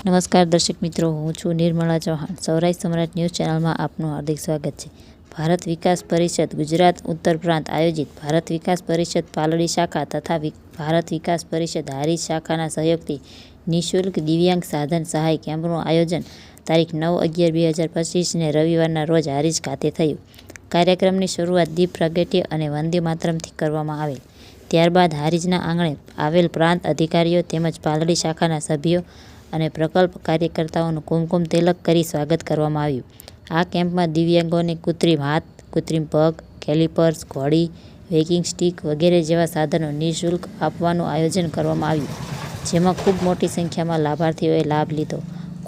નમસ્કાર દર્શક મિત્રો, હું છું નિર્મળા ચૌહાણ. સૌરાષ્ટ્ર સમ્રાટ ન્યૂઝ ચેનલમાં આપનું હાર્દિક સ્વાગત છે. ભારત વિકાસ પરિષદ ગુજરાત ઉત્તર પ્રાંત આયોજિત ભારત વિકાસ પરિષદ પાલડી શાખા તથા ભારત વિકાસ પરિષદ હારી શાખાના સહયોગથી નિઃશુલ્ક દિવ્યાંગ સાધન સહાય કેમ્પનું આયોજન તારીખ નવ અગિયાર બે હજાર પચીસને રવિવારના રોજ હારીજ ખાતે થયું. કાર્યક્રમની શરૂઆત દીપ પ્રગટ્ય અને વંદે માતરમથી કરવામાં આવેલ. ત્યારબાદ હારીજના આંગણે આવેલ પ્રાંત અધિકારીઓ તેમજ પાલડી શાખાના સભ્યો અને પ્રકલ્પ કાર્યકર્તાઓનું કુમકુમ તિલક કરી સ્વાગત કરવામાં આવ્યું. આ કેમ્પમાં દિવ્યાંગોને કૃત્રિમ હાથ, કૃત્રિમ પગ, કેલિપર્સ, ઘોડી, વેકિંગ સ્ટીક વગેરે જેવા સાધનો નિઃશુલ્ક આપવાનું આયોજન કરવામાં આવ્યું, જેમાં ખૂબ મોટી સંખ્યામાં લાભાર્થીઓએ લાભ લીધો.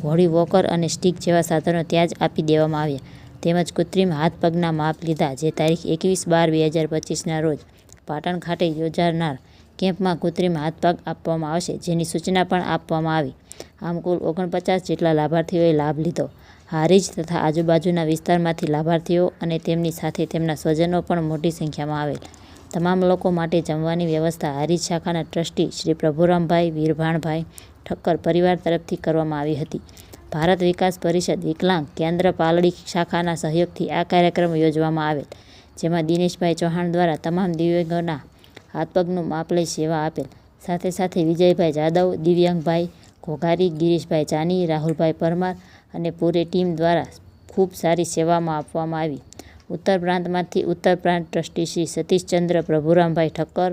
ઘોડી, વોકર અને સ્ટીક જેવા સાધનો ત્યાં જ આપી દેવામાં આવ્યા. તેમજ કૃત્રિમ હાથ પગના માપ લીધા, જે તારીખ એકવીસ બાર બે હજાર પચીસના રોજ પાટણ ખાતે યોજાનાર કેમ્પમાં કૃત્રિમ હાથ પગ આપવામાં આવશે, જેની સૂચના પણ આપવામાં આવી. આમ કુલ ઓગણપચાસ જેટલા લાભાર્થીઓએ લાભ લીધો. હારીજ તથા આજુબાજુના વિસ્તારમાંથી લાભાર્થીઓ અને તેમની સાથે તેમના સ્વજનો પણ મોટી સંખ્યામાં આવેલ. તમામ લોકો માટે જમવાની વ્યવસ્થા હારીજ શાખાના ટ્રસ્ટી શ્રી પ્રભુરામભાઈ વીરભાણભાઈ ઠક્કર પરિવાર તરફથી કરવામાં આવી હતી. ભારત વિકાસ પરિષદ વિકલાંગ કેન્દ્ર પાલડી શાખાના સહયોગથી આ કાર્યક્રમ યોજવામાં આવેલ, જેમાં દિનેશભાઈ ચૌહાણ દ્વારા તમામ દિવ્યાંગોના હાથપગનું માપ લઈ સેવા આપેલ. સાથે સાથે વિજયભાઈ જાદવ, દિવ્યાંગભાઈ ઘોઘારી ગિરીશભાઈ જાની, રાહુલભાઈ પરમાર અને પૂરી ટીમ દ્વારા ખૂબ સારી સેવામાં આપવામાં આવી. ઉત્તર પ્રાંતમાંથી ઉત્તર પ્રાંત ટ્રસ્ટી શ્રી સતીશચંદ્ર પ્રભુરામભાઈ ઠક્કર,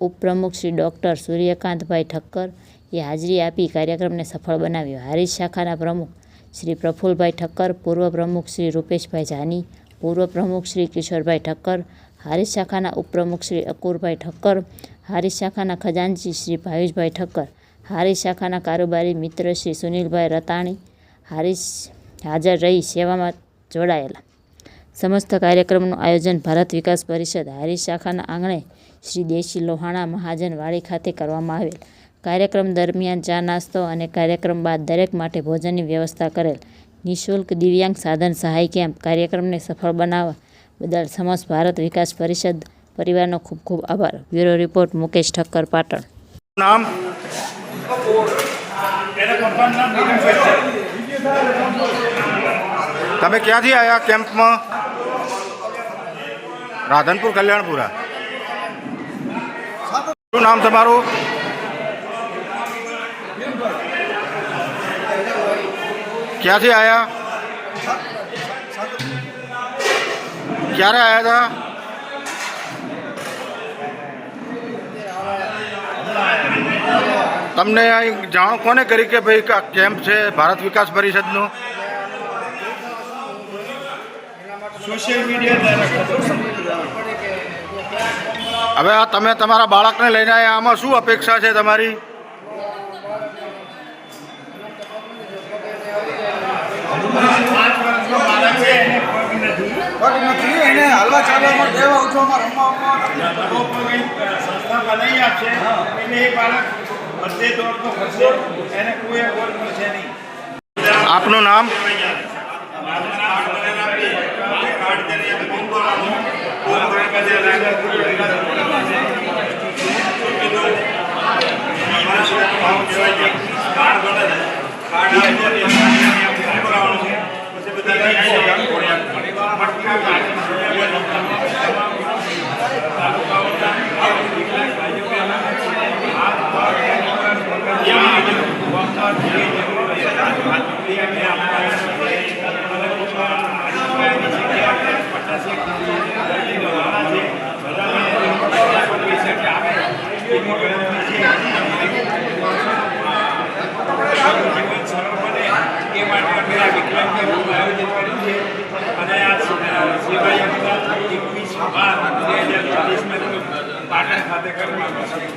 ઉપપ્રમુખ શ્રી ડૉક્ટર સૂર્યકાંતભાઈ ઠક્કર એ હાજરી આપી કાર્યક્રમને સફળ બનાવ્યો. હારીજ શાખાના પ્રમુખ શ્રી પ્રફુલભાઈ ઠક્કર, પૂર્વ પ્રમુખ શ્રી રૂપેશભાઈ જાની, પૂર્વ પ્રમુખ શ્રી કિશોરભાઈ ઠક્કર, હારીજ શાખાના ઉપપ્રમુખ શ્રી અકુરભાઈ ઠક્કર, હારીજ શાખાના ખજાનચી શ્રી ભાવેશભાઈ ઠક્કર હારીજ શાખાના કારોબારી મિત્ર શ્રી સુનિલભાઈ રતાણી હારી હાજર રહી સેવામાં જોડાયેલા. સમસ્ત કાર્યક્રમનું આયોજન ભારત વિકાસ પરિષદ હારી શાખાના આંગણે શ્રી દેશી લોહાણા મહાજન વાડી ખાતે કરવામાં આવેલ. કાર્યક્રમ દરમિયાન ચા નાસ્તો અને કાર્યક્રમ બાદ દરેક માટે ભોજનની વ્યવસ્થા કરેલ. નિઃશુલ્ક દિવ્યાંગ સાધન સહાય કેમ્પ કાર્યક્રમને સફળ બનાવવા બદલ સમસ્ત ભારત વિકાસ પરિષદ પરિવારનો ખૂબ ખૂબ આભાર. Bureau report Mukesh Thakkar Patan. નામ તમે ક્યાંથી આવ્યા કેમ્પમાં? રાધનપુર કલ્યાણપુરા. શું નામ તમારું? ક્યાંથી આવ્યા ક્યારે આવ્યા હતા? તમને અહીં જાણ કોને કરી કે ભાઈ આ કેમ્પ છે ભારત વિકાસ પરિષદનું? સોશિયલ મીડિયા હવે આ તમે તમારા બાળકને લઈને આવ્યા આમાં શું અપેક્ષા છે તમારી? પાંચ વર્ષનો એને હાલવા ચાલવામાં દેવા ઉઠવામાં રમવામાં તો પગ એક સંસ્થા બનાવી આપશે એટલે એ બાળક બધે દોડતો ખર્ચો એને કોઈ ગોલ મળશે નહીં. આપનું નામ? જીવન સરળ બને એ માટે અમે આ વિકલાંગ કેમ્પનું આયોજન કર્યું છે અને આ સેવા યાત્રા એકવીસ બાર બે હજાર ચોવીસમાં પાટણ ખાતે કરવામાં આવશે